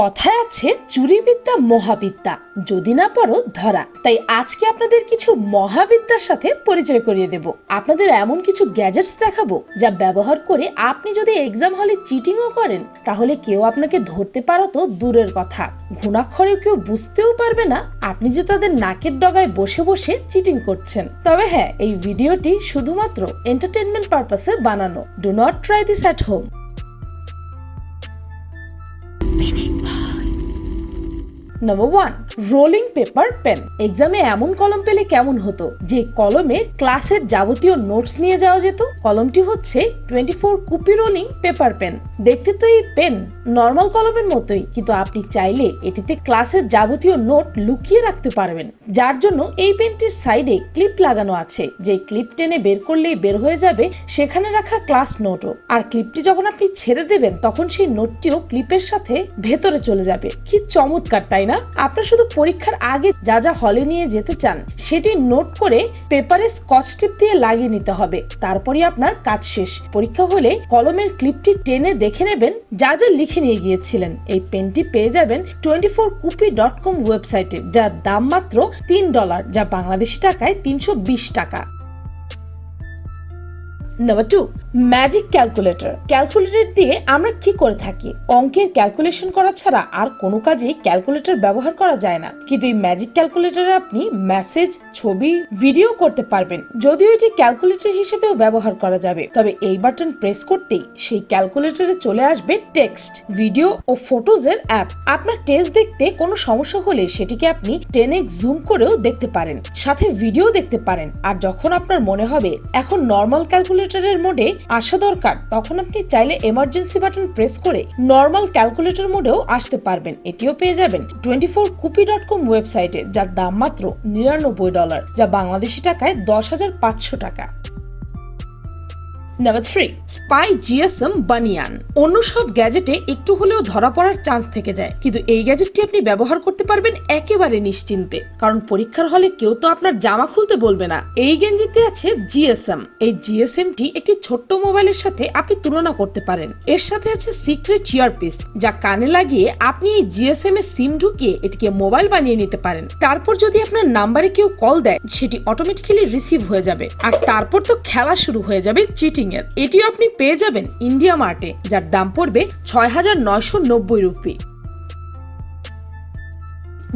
কথায় আছে চুরিবিদ্যা, মহাবিদ্যা। যদি না পারো, ধরা। তাই আজকে আপনাদের কিছু মহাবিদ্যার সাথে পরিচয় করিয়ে দেব। আপনাদের এমন কিছু গ্যাজেটস দেখাবো, যা ব্যবহার করে আপনি যদি এক্সাম হলে চিটিংও করেন, তাহলে কেউ আপনাকে ধরতে পারো তো দূরের কথা। ঘুণাক্ষরেও কেউ বুঝতেও পারবে না আপনি যে তাদের নাকের ডগায় বসে বসে চিটিং করছেন। তবে হ্যাঁ এই ভিডিওটি শুধুমাত্র এন্টারটেনমেন্ট পারপাসে বানানো। Do not try this at home number one rolling paper pen এক্সামে এমন কলম পেলে কেমন হতো? যে কলমে ক্লাসের যাবতীয় নোটস নিয়ে যাওয়া যেত। কলমটি হচ্ছে twenty four কুপি rolling paper pen দেখতে তো এই পেন নর্মাল কলমের মতোই, কিন্তু আপনি চাইলে এটিতে ক্লাসের যাবতীয় নোট লুকিয়ে রাখতে পারবেন। যার জন্য এই পেনটির সাইডে ক্লিপ লাগানো আছে। যে ক্লিপ টেনে বের করলেই বের হয়ে যাবে সেখানে রাখা ক্লাস নোটও আর ক্লিপটি যখন আপনি ছেড়ে দেবেন, তখন সেই নোটটিও ক্লিপের সাথে ভেতরে চলে যাবে। কি চমৎকার, তাই না? আপনার শুধু পরীক্ষার আগে যা যা হলে নিয়ে যেতে চান, সেটি নোট করে পেপারে স্কচ টিপ দিয়ে লাগিয়ে নিতে হবে। তারপরে আপনার কাজ শেষ। পরীক্ষা হলে কলমের ক্লিপটি টেনে দেখে নেবেন যা যা লিখে নিয়ে গিয়েছিলেন। এই পেনটি পেয়ে যাবেন twenty four kupi dot com ওয়েবসাইটে যার দাম মাত্র তিন ডলার, যা বাংলাদেশি টাকায় তিনশো বিশ টাকা। Number two magic calculator calculator দিয়ে আমরা কি করে থাকি? অঙ্কের ক্যালকুলেশন করা ছাড়া আর কোনো কাজে ক্যালকুলেটর ব্যবহার করা যায় না। কিন্তু এই ম্যাজিক ক্যালকুলেটরে আপনি মেসেজ ছবি ভিডিও করতে পারবেন। যদিও এটি ক্যালকুলেটর হিসেবেও ব্যবহার করা যাবে। তবে এই বাটন প্রেস করতেই সেই ক্যালকুলেটরে চলে আসবে টেক্সট ভিডিও ও ফটোজের অ্যাপ আপনার টেস্ট দেখতে কোনো সমস্যা হলে সেটিকে আপনি টেনে জুম করেও দেখতে পারেন। সাথে ভিডিও দেখতে পারেন। আর যখন আপনার মনে হবে, এখন নর্মাল ক্যালকুলেটরের মোডে আসা দরকার, তখন আপনি চাইলে এমার্জেন্সি বাটন প্রেস করে নর্মাল ক্যালকুলেটর মোডেও আসতে পারবেন। এটিও পেয়ে যাবেন টোয়েন্টি ফোর কুপি ডট কম ওয়েবসাইটে যার দাম মাত্র নিরানব্বই ডলার যা বাংলাদেশি টাকায় দশ হাজার পাঁচশো টাকা। নাম্বার থ্রি স্পাই জিএসএম বানিয়ান অন্য সব গ্যাজেটে একটু হলেও ধরা পড়ার চান্স থেকে যায়। কিন্তু এই গ্যাজেটটি আপনি ব্যবহার করতে পারবেন একেবারে নিশ্চিন্তে। কারণ পরীক্ষার হলে কেউ তো আপনার জামা খুলতে বলবে না। এই গেঞ্জিতে আছে জিএসএম এই জিএসএম টি একটি ছোট্ট মোবাইলের সাথে আপনি তুলনা করতে পারেন। এর সাথে আছে সিক্রেট ইয়ারপিস যা কানে লাগিয়ে আপনি এই জিএসএম এর সিম ঢুকিয়ে এটিকে মোবাইল বানিয়ে নিতে পারেন। তারপর যদি আপনার নাম্বারে কেউ কল দেয়, সেটি অটোমেটিক্যালি রিসিভ হয়ে যাবে। আর তারপর তো খেলা শুরু হয়ে যাবে চিটিং এর এটিও আপনি পেয়ে যাবেন ইন্ডিয়া মার্টে, যার দাম পড়বে ছয় হাজার নয়শো নব্বই rupee.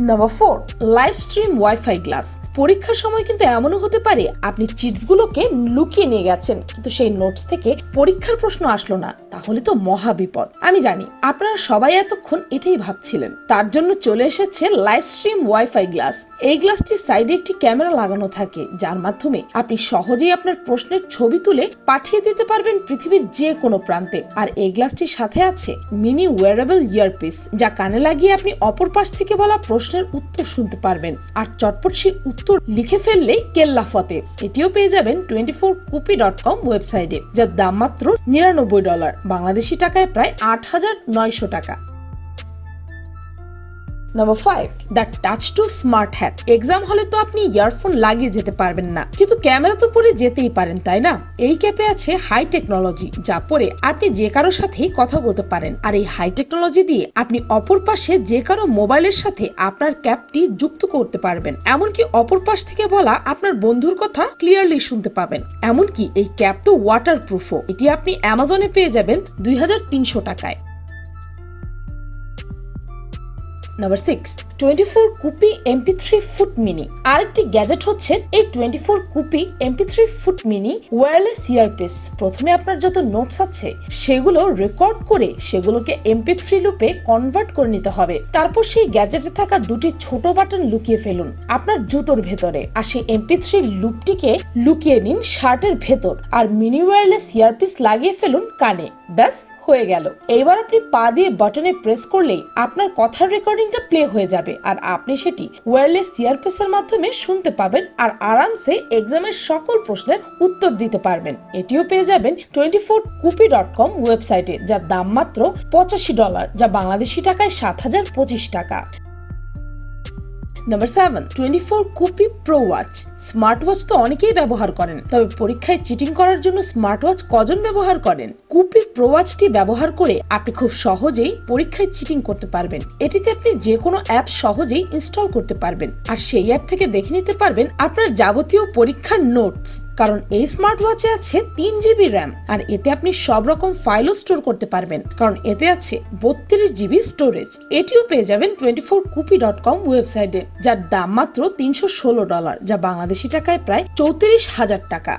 Number four live stream wifi glass পরীক্ষার সময় কিন্তু এমনও হতে পারে, আপনি চিটসগুলোকে লুকিয়ে নিয়ে গেছেন, কিন্তু সেই নোটস থেকে পরীক্ষার প্রশ্ন আসলো না, তাহলে তো মহা বিপদ। আমি জানি, আপনারা সবাই এতক্ষণ এটাই ভাবছিলেন। তার জন্য চলে এসেছে লাইভ স্ট্রিম ওয়াইফাই গ্লাস এই গ্লাসটির সাইডে একটি ক্যামেরা লাগানো থাকে, যার মাধ্যমে আপনি সহজেই আপনার প্রশ্নের ছবি তুলে পাঠিয়ে দিতে পারবেন পৃথিবীর যে কোনো প্রান্তে। আর এই গ্লাসটির সাথে আছে মিনি ওয়ারেবল ইয়ারপিস যা কানে লাগিয়ে আপনি অপর পাশ থেকে বলা প্রশ্নের উত্তর শুনতে পারবেন। আর চটপট সেই উত্তর লিখে ফেললেই কেল্লা ফতে। এটিও পেয়ে যাবেন টোয়েন্টি ফোর কুপি ডট কম ওয়েবসাইটে যার দাম মাত্র নিরানব্বই ডলার। বাংলাদেশি টাকায় প্রায় আট হাজার নয়শো টাকা। Number five the touch two smart hat exam হলে তো আপনি ইয়ারফোন লাগিয়ে যেতে পারবেন না। কিন্তু ক্যামেরা তো পরে যেতেই পারেন, তাই না? এই ক্যাপে আছে হাই টেকনোলজি যা পরে আপনি যে কারোর সাথেই কথা বলতে পারেন। আর এই হাই টেকনোলজি দিয়ে আপনি অপর পাশে যে কারও মোবাইলের সাথে আপনার ক্যাপটি যুক্ত করতে পারবেন। এমনকি অপর পাশ থেকে বলা আপনার বন্ধুর কথা ক্লিয়ারলি শুনতে পাবেন। এমনকি এই ক্যাপ তো ওয়াটার প্রুফও এটি আপনি অ্যামাজনে পেয়ে যাবেন দুই হাজার তিনশো টাকায়। Number six twenty four কুপি MP three foot mini আরেকটি গ্যাজেট হচ্ছে এই twenty four কুপি MP three foot mini wireless earpiece প্রথমে আপনার যত নোটস আছে, সেগুলো রেকর্ড করে সেগুলোকে এমপি থ্রি লুপে কনভার্ট করে নিতে হবে। তারপর সেই গ্যাজেটে থাকা দুটি ছোট বাটন লুকিয়ে ফেলুন আপনার জুতোর ভেতরে। আর সেই এমপি থ্রি লুপটিকে লুকিয়ে নিন শার্টের ভেতর। আর মিনি ওয়্যারলেস ইয়ারপিস লাগিয়ে ফেলুন কানে। ব্যাস হয়ে গেল। এইবার আপনি পা দিয়ে বাটনে প্রেস করলেই আপনার কথার রেকর্ডিংটা প্লে হয়ে যাবে আর আপনি সেটি ওয়্যারলেস ইয়ারপিসের মাধ্যমে শুনতে পাবেন আর আরামসে এক্সামের সকল প্রশ্নের উত্তর দিতে পারবেন। এটিও পেয়ে যাবেন টোয়েন্টি ফোর কুপি ডট কম ওয়েবসাইটে যার দাম মাত্র পঁচাশি ডলার যা বাংলাদেশি টাকায় সাত হাজার পঁচিশ টাকা। Number seven twenty four কুপি pro watch smart watch তো অনেকেই ব্যবহার করেন, তবে পরীক্ষায় চিটিং করার জন্য স্মার্ট ওয়াচ কজন ব্যবহার করেন? কুপি প্রো ওয়াচটি ব্যবহার করে আপনি খুব সহজেই পরীক্ষায় চিটিং করতে পারবেন। এটিতে আপনি যে কোনো অ্যাপ সহজেই ইনস্টল করতে পারবেন। আর সেই অ্যাপ থেকে দেখে নিতে পারবেন আপনার যাবতীয় পরীক্ষার নোটস কারণ এই স্মার্ট ওয়াচে আছে তিন জিবি র্যাম আর এতে আপনি সব রকম ফাইলও স্টোর করতে পারবেন। কারণ এতে আছে বত্রিশ জিবি স্টোরেজ এটিও পেয়ে যাবেন twenty four kupi dot com ওয়েবসাইটে যার দাম মাত্র তিনশো ষোলো ডলার যা বাংলাদেশি টাকায় প্রায় চৌত্রিশ হাজার টাকা।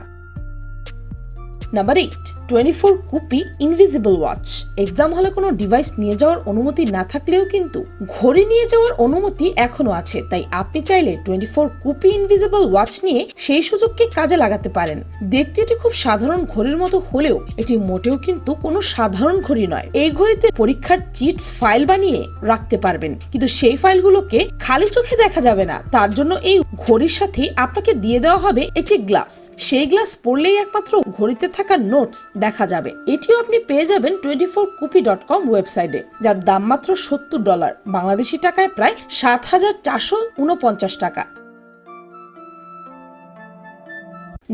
Number eight twenty four কুপি invisible watch exam হলে কোনো ডিভাইস নিয়ে যাওয়ার অনুমতি না থাকলেও কিন্তু ঘড়ি নিয়ে যাওয়ার অনুমতি এখনও আছে। তাই আপনি চাইলে টোয়েন্টি ফোর কুপি ইনভিজিবল ওয়াচ নিয়ে সেই সুযোগকে কাজে লাগাতে পারেন। দেখতে এটি খুব সাধারণ ঘড়ির মতো হলেও এটি মোটেও কিন্তু কোনো সাধারণ ঘড়ি নয়। এই ঘড়িতে পরীক্ষার চিটস ফাইল বানিয়ে রাখতে পারবেন। কিন্তু সেই ফাইলগুলোকে খালি চোখে দেখা যাবে না। তার জন্য এই ঘড়ির সাথে আপনাকে দিয়ে দেওয়া হবে একটি গ্লাস। সেই গ্লাস পড়লেই একমাত্র ঘড়িতে থাকা নোটস দেখা যাবে। এটিও আপনি পেয়ে যাবেন টোয়েন্টি ফোর কুপি ডট কম ওয়েবসাইটে, যার দাম মাত্র সত্তর ডলার। বাংলাদেশি টাকায় প্রায় সাত হাজার চারশো উনপঞ্চাশ টাকা।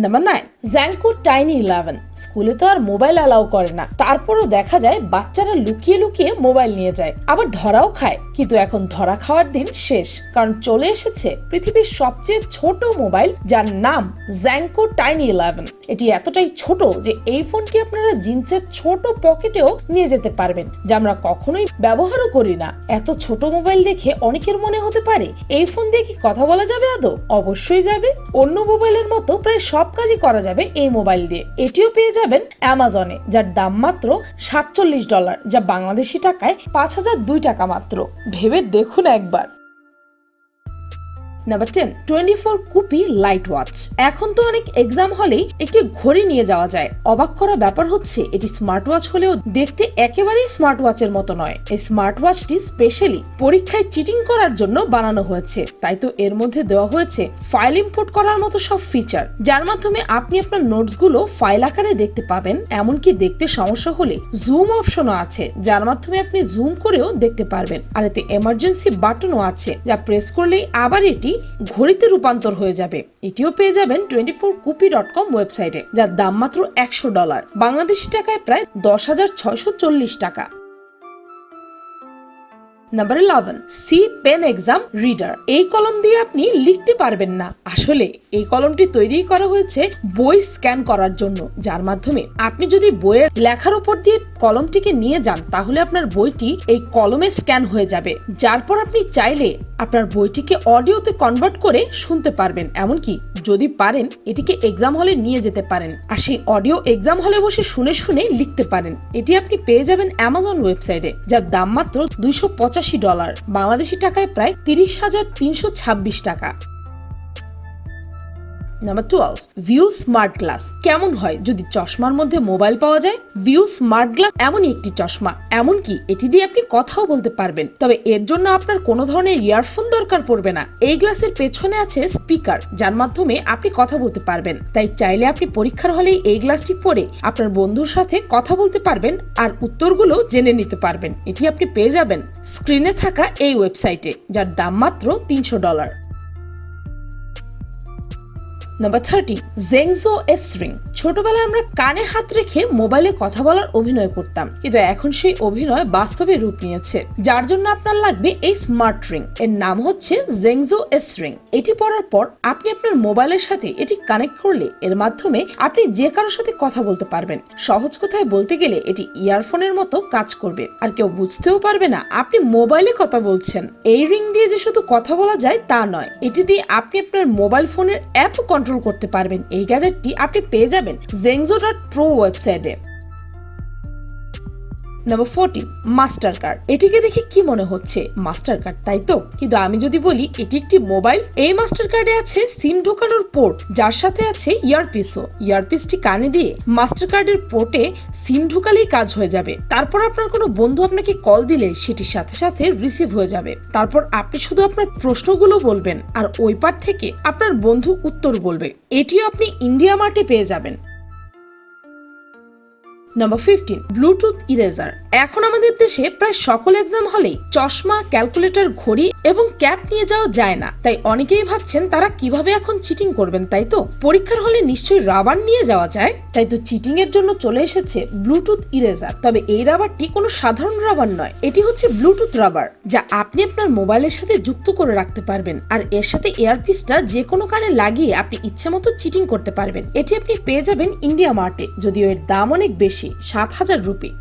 Number nine Zanco tiny eleven স্কুলে তো আর মোবাইল অ্যালাউ করে না। তারপরও দেখা যায় বাচ্চারা লুকিয়ে লুকিয়ে মোবাইল নিয়ে যায়। আবার ধরাও খায়, কিন্তু এখন ধরা খাওয়ার দিন শেষ। কারণ চলে এসেছে পৃথিবীর সবচেয়ে ছোট মোবাইল যার নাম জ্যাংকো টাইনি ইলেভেন এটি এতটাই ছোট যে এই ফোনটি আপনারা জিন্সের ছোট পকেটেও নিয়ে যেতে পারবেন, যা আমরা কখনোই ব্যবহারও করি না। এত ছোট মোবাইল দেখে অনেকের মনে হতে পারে, এই ফোন দিয়ে কি কথা বলা যাবে আদৌ? অবশ্যই যাবে। অন্য মোবাইলের মতো প্রায় সব কাজই করা যাবে এই মোবাইল দিয়ে। এটিও পেয়ে যাবেন অ্যামাজনে, যার দাম মাত্র সাতচল্লিশ ডলার, যা বাংলাদেশি টাকায় পাঁচ হাজার দুই টাকা মাত্র। ভেবে দেখুন একবার। Number ten twenty four কুপি light watch এখন তো অনেক এক্সাম হলেই একটি ঘড়ি নিয়ে যাওয়া যায়। অবাক করা ব্যাপার হচ্ছে, এটি স্মার্ট ওয়াচ হলেও দেখতে একেবারেই স্মার্ট ওয়াচের মতো নয়। এই স্মার্ট ওয়াচটি স্পেশালি পরীক্ষায় চিটিং করার জন্য বানানো হয়েছে। তাই তো এর মধ্যে দেওয়া হয়েছে ফাইল ইম্পোর্ট করার মতো সব ফিচার যার মাধ্যমে আপনি আপনার নোটসগুলো ফাইল আকারে দেখতে পাবেন। এমনকি দেখতে সমস্যা হলে জুম অপশনও আছে, যার মাধ্যমে আপনি জুম করেও দেখতে পারবেন। আর এতে এমার্জেন্সি বাটনও আছে, যা প্রেস করলেই আবার এটি ঘড়িতে রূপান্তর হয়ে যাবে। এটিও পেয়ে যাবেন টোয়েন্টি ফোর কুপি ডট কম ওয়েবসাইটে যার দাম মাত্র একশো ডলার। বাংলাদেশি টাকায় প্রায় দশ হাজার ছয়শো চল্লিশ টাকা। Number eleven C pen exam reader এই কলম দিয়ে আপনি লিখতে পারবেন না। আসলে এই কলমটি তৈরি করা হয়েছে বই স্ক্যান করার জন্য, যার মাধ্যমে আপনি যদি বইয়ের লেখার উপর দিয়ে কলমটিকে নিয়ে যান, তাহলে আপনার বইটি এই কলমে স্ক্যান হয়ে যাবে। যার পর আপনি চাইলে আপনার বইটিকে অডিওতে কনভার্ট করে শুনতে পারবেন। এমনকি যদি পারেন, এটিকে এক্সাম হলে নিয়ে যেতে পারেন। আর সেই অডিও এক্সাম হলে বসে শুনে শুনে লিখতে পারেন। এটি আপনি পেয়ে যাবেন অ্যামাজন ওয়েবসাইটে যার দাম মাত্র দুইশো পঁচাশি ডলার বাংলাদেশি টাকায় প্রায় তিরিশ হাজার তিনশো ছাব্বিশ টাকা। Number twelve view smart glass কেমন হয় যদি চশমার মধ্যে মোবাইল পাওয়া যায়? ভিউ স্মার্ট গ্লাস এমনই একটি চশমা। এমনকি এটি দিয়ে আপনি কথাও বলতে পারবেন। তবে এর জন্য আপনার কোনো ধরনের ইয়ারফোন দরকার পড়বে না। এই গ্লাসের পেছনে আছে স্পিকার যার মাধ্যমে আপনি কথা বলতে পারবেন। তাই চাইলে আপনি পরীক্ষার হলে এই গ্লাসটি পরে আপনার বন্ধুর সাথে কথা বলতে পারবেন আর উত্তরগুলো জেনে নিতে পারবেন। এটি আপনি পেয়ে যাবেন স্ক্রিনে থাকা এই ওয়েবসাইটে যার দাম মাত্র তিনশো ডলার নাম্বার থার্টি জেংজো এস রিং ছোটবেলায় আমরা কানে হাত রেখে মোবাইলে কথা বলার অভিনয় করতাম। কিন্তু এখন সেই অভিনয় বাস্তবে রূপ নিয়েছে। যার জন্য আপনার লাগবে এই স্মার্ট রিং। এর নাম হচ্ছে জেংজো এস রিং। এটি পরার পর আপনি আপনার মোবাইলের সাথে এটি কানেক্ট করলে এর মাধ্যমে আপনি যে কারোর সাথে কথা বলতে পারবেন। সহজ কথায় বলতে গেলে এটি ইয়ারফোনের মতো কাজ করবে। আর কেউ বুঝতেও পারবে না আপনি মোবাইলে কথা বলছেন। এই রিং দিয়ে যে শুধু কথা বলা যায় তা নয়, এটি দিয়ে আপনি আপনার মোবাইল ফোনের অ্যাপ কন্ট্রোল করতে পারবেন। এই গ্যাজেটটি আপনি পেয়ে যাবেন জেংজো ডট প্রো ওয়েবসাইটে নাম্বার ফোরটিন মাস্টার কার্ড এটিকে দেখে কি মনে হচ্ছে? মাস্টার কার্ড তাই তো? কিন্তু আমি যদি বলি, এটি একটি মোবাইল এই মাস্টার কার্ডে আছে সিম ঢোকানোর পোর্ট যার সাথে আছে ইয়ারপিসও ইয়ারপিসটি কানে দিয়ে মাস্টার কার্ডের পোর্টে সিম ঢোকালেই কাজ হয়ে যাবে। তারপর আপনার কোনো বন্ধু আপনাকে কল দিলে, সেটির সাথে সাথে রিসিভ হয়ে যাবে। তারপর আপনি শুধু আপনার প্রশ্নগুলো বলবেন, আর ওই পার থেকে আপনার বন্ধু উত্তর বলবে। এটিও আপনি ইন্ডিয়া মার্টে পেয়ে যাবেন। নাম্বার ফিফটিন ব্লুটুথ ইরেজার এখন আমাদের দেশে প্রায় সকল এক্সাম হলেই চশমা ক্যালকুলেটর ঘড়ি এবং ক্যাপ নিয়ে যাওয়া যায় না। তাই অনেকেই ভাবছেন তারা কীভাবে এখন চিটিং করবেন, তাই তো? পরীক্ষার হলে নিশ্চয়ই রাবার নিয়ে যাওয়া যায়। তাই তো চিটিং এর জন্য চলে এসেছে ব্লুটুথ ইরেজার তবে এই রাবারটি কোনো সাধারণ রাবার নয়। এটি হচ্ছে ব্লুটুথ রাবার যা আপনি আপনার মোবাইলের সাথে যুক্ত করে রাখতে পারবেন। আর এর সাথে এয়ারপিসটা যে কোনো কানে লাগিয়ে আপনি ইচ্ছে মতো চিটিং করতে পারবেন। এটি আপনি পেয়ে যাবেন ইন্ডিয়া মার্টে যদিও এর দাম অনেক বেশি, সাত হাজার রুপি।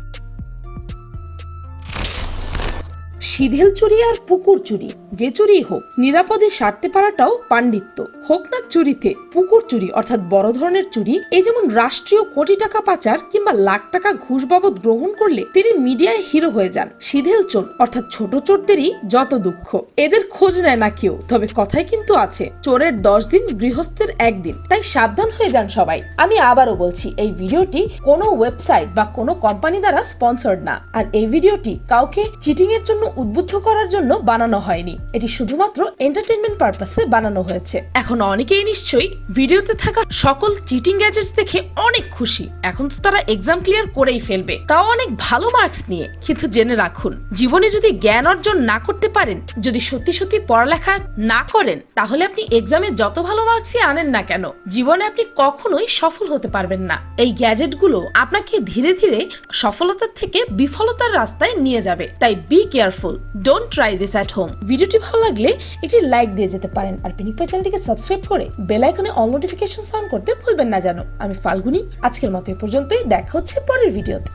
সিধেল চুরি আর পুকুর চুরি যে চুরি হোক নিরাপদে সারতে পারাটাও পাণ্ডিত্য। হোক না চুরিতে পুকুর চুরি, অর্থাৎ বড় ধরনের চুরি, এই যেমন রাষ্ট্রীয় কোটি টাকা পাচার কিংবা লাখ টাকা ঘুষ বাবদ গ্রহণ করলে তিনি মিডিয়ায় হিরো হয়ে যান। সিধেল চোর, অর্থাৎ ছোট চোরদেরই যত দুঃখ। এদের খোঁজ নেয় না কেউ, তবে কথায় কিন্তু আছে, চোরের দশ দিন গৃহস্থের একদিন, তাই সাবধান হয়ে যান সবাই। আমি আবারও বলছি, এই ভিডিওটি কোনো ওয়েবসাইট বা কোনো কোম্পানি দ্বারা স্পন্সর্ড না, আর এই ভিডিওটি কাউকে চিটিং এর জন্য উদ্বুদ্ধ করার জন্য বানানো হয়নি। এটি শুধুমাত্র এন্টারটেনমেন্ট পারপাসে বানানো হয়েছে। এখন অনেকেই নিশ্চয়ই ভিডিওতে থাকা সকল চিটিং গ্যাজেটস দেখে অনেক খুশি। এখন তো তারা এক্সাম ক্লিয়ার করেই ফেলবে। তাও অনেক ভালো মার্কস নিয়ে। কিন্তু জেনে রাখুন, জীবনে যদি জ্ঞান অর্জন না করতে পারেন, যদি সত্যি সত্যি পড়ালেখা না করেন, তাহলে আপনি এক্সামে যত ভালো মার্কসই আনেন না কেন, জীবনে আপনি কখনোই সফল হতে পারবেন না। এই গ্যাজেটগুলো আপনাকে ধীরে ধীরে সফলতার থেকে বিফলতার রাস্তায় নিয়ে যাবে। তাই be careful don't try this at home ভিডিওটি ভালো লাগলে একটি লাইক দিয়ে যেতে পারেন। আর পিনিক চ্যানেলটিকে সাবস্ক্রাইব করে বেল আইকনে অল নোটিফিকেশন অন করতে ভুলবেন না জানো। আমি ফাল্গুনি, আজকের মতো এ পর্যন্তই, দেখা হচ্ছে পরের ভিডিওতে।